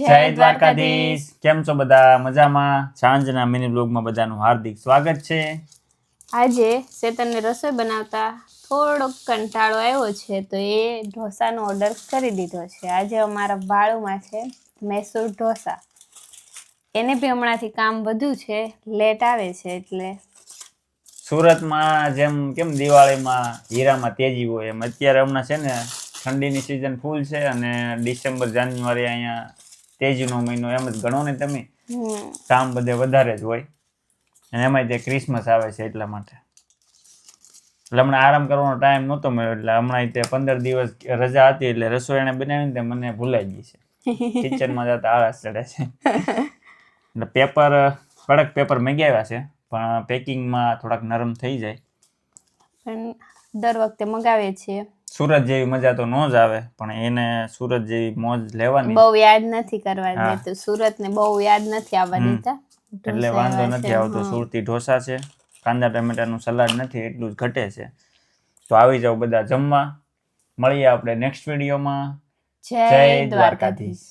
જય દ્વારકાધીશ. કેમ છો બધા? મજામાં? સાંજના મિની બ્લોગમાં બધાનું હાર્દિક સ્વાગત છે. આજે ચેતનને રસોઈ બનાવતા થોડોક કંટાળો આવ્યો છે તો એ ઢોસાનો ઓર્ડર કરી દીધો છે. આજે અમારા વાળુમાં છે મૈસૂર ઢોસા. એને બી હમણાંથી કામ વધુ છે લેટ આવે છે એટલે. સુરતમાં જેમ કેમ દિવાળીમાં હીરામાં તેજી હોય એમ. અત્યારે હમણાં છે ને ઠંડીની સિઝન ફૂલ છે અને ડિસેમ્બર જાન્યુઆરી અહીંયા તેજીનો મહિનો એમ જ ગણો ને તમે? કામ બધે વધારે જ હોય. અને એમાંય તે ક્રિસમસ આવે છે એટલા માટે. એટલે હમણાં આરામ કરવાનો ટાઈમ નહોતો મળ્યો એટલે હમણાં તે પંદર દિવસ રજા હતી એટલે રસોઈ એને બનાવીને તે મને ભૂલાઈ ગઈ છે. કિચનમાં જતા આળસ ચડે છે. એટલે પેપર કડક પેપર મંગાવ્યા છે પણ પેકિંગમાં થોડાક નરમ થઈ જાય. પણ દર વખતે મગાવીએ છીએ. સુરત જેવી મજા તો નો જ આવે પણ એને સુરત જેવી મોજ લેવાની. બહુ યાદ નથી કરવા હા. સુરત ને બહુ યાદ નથી આવવા હમ. દેતા એટલે વાંધો નથી આવતો. સુરતી ઢોસા છે કાંદા ટમેટાનું સલાડ નથી એટલું જ ઘટે છે. તો આવી જાવ બધા જમવા. મળીએ આપણે નેક્સ્ટ વિડીયોમાં. જય દ્વારકાધીશ.